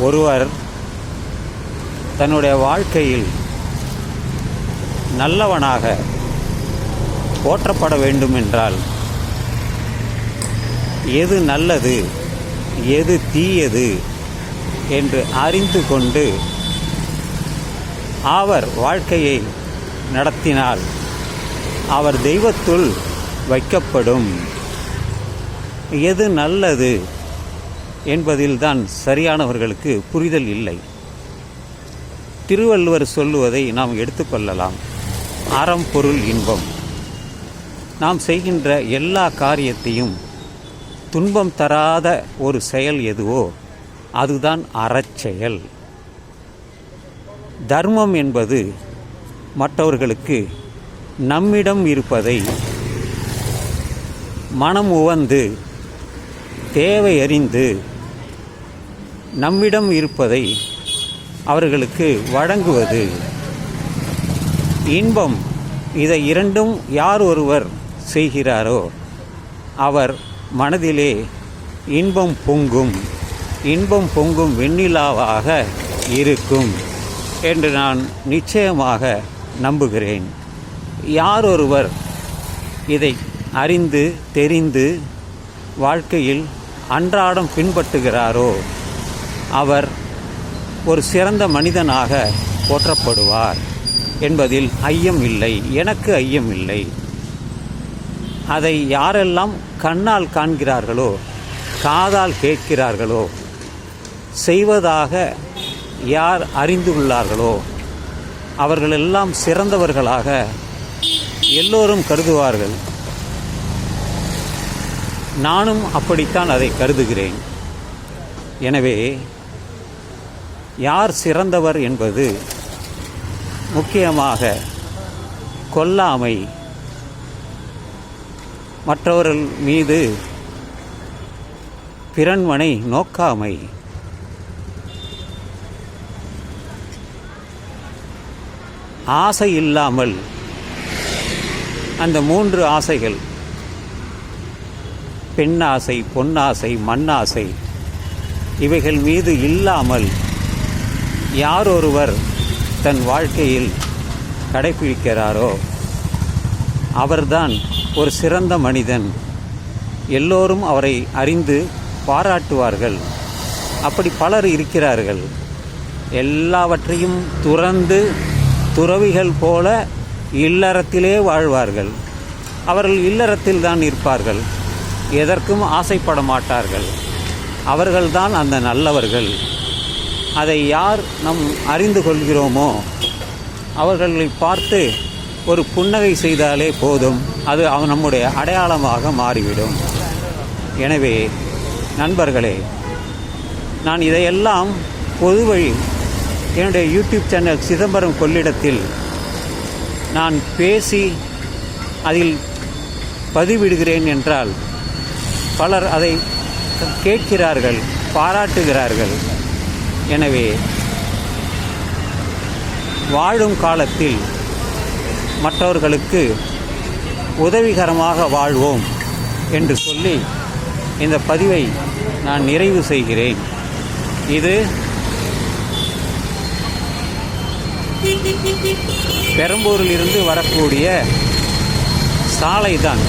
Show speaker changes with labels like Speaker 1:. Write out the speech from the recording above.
Speaker 1: ஒருவர் தன்னுடைய வாழ்க்கையில் நல்லவனாக போற்றப்பட வேண்டும் என்றால் எது நல்லது எது தீயது என்று அறிந்து கொண்டு அவர் வாழ்க்கையை நடத்தினால் அவர் தெய்வத்துள் வைக்கப்படும். எது நல்லது என்பதில்தான் சரியானவர்களுக்கு புரிதல் இல்லை. திருவள்ளுவர் சொல்லுவதை நாம் எடுத்துக்கொள்ளலாம் அறம் பொருள் இன்பம். நாம் செய்கின்ற எல்லா காரியத்தையும் துன்பம் தராத ஒரு செயல் எதுவோ அதுதான் அறச்செயல் தர்மம் என்பது மற்றவர்களுக்கு நம்மிடம் இருப்பதை மனம் உவந்து தேவை அறிந்து நம்மிடம் இருப்பதை அவர்களுக்கு வழங்குவது. இன்பம் இதை இரண்டும் யார் ஒருவர் செய்கிறாரோ அவர் மனதிலே இன்பம் பொங்கும். இன்பம் பொங்கும் வெண்ணிலாவாக இருக்கும் என்று நான் நிச்சயமாக நம்புகிறேன். யார் ஒருவர் இதை அறிந்து தெரிந்து வாழ்க்கையில் அன்றாடம் பின்பற்றுகிறாரோ அவர் ஒரு சிறந்த மனிதனாக போற்றப்படுவார் என்பதில் ஐயம் இல்லை எனக்கு ஐயம் இல்லை. அதை யாரெல்லாம் கண்ணால் காண்கிறார்களோ காதால் கேட்கிறார்களோ செய்வதாக யார் அறிந்துள்ளார்களோ அவர்களெல்லாம் சிறந்தவர்களாக எல்லோரும் கருதுவார்கள். நானும் அப்படித்தான் அதை கருதுகிறேன். எனவே யார் சிறந்தவர் என்பது முக்கியமாக கொல்லாமை மற்றவர்கள் மீது பிறன்மனை நோக்காமை. ஆசை இல்லாமல் அந்த மூன்று ஆசைகள் பெண்ணாசை பொன்னாசை மண்ணாசை இவைகள் மீது இல்லாமல் யார் ஒருவர் தன் வாழ்க்கையில் கடைபிடிக்கிறாரோ அவர்தான் ஒரு சிறந்த மனிதன். எல்லோரும் அவரை அறிந்து பாராட்டுவார்கள். அப்படி பலர் இருக்கிறார்கள். எல்லாவற்றையும் துறந்து துறவிகள் போல இல்லறத்திலே வாழ்வார்கள். அவர்கள் இல்லறத்தில் தான் இருப்பார்கள். எதற்கும் ஆசைப்பட மாட்டார்கள். அவர்கள்தான் அந்த நல்லவர்கள். அதை யார் நம் அறிந்து கொள்கிறோமோ அவர்களை பார்த்து ஒரு புன்னகை செய்தாலே போதும். அது அவ- நம்முடைய அடையாளமாக மாறிவிடும். எனவே நண்பர்களே நான் இதையெல்லாம் பொது வழி என்னுடைய யூடியூப் சேனல் சிதம்பரம் கொள்ளிடத்தில் நான் பேசி அதில் பதிவிடுகிறேன் என்றால் பலர் அதை கேட்கிறார்கள் பாராட்டுகிறார்கள். எனவே வாழும் காலத்தில் மற்றவர்களுக்கு உதவிகரமாக வாழ்வோம் என்று சொல்லி இந்த பதிவை நான் நிறைவு செய்கிறேன். இது பெரம்பூரில் இருந்து வரக்கூடிய சாலை தான்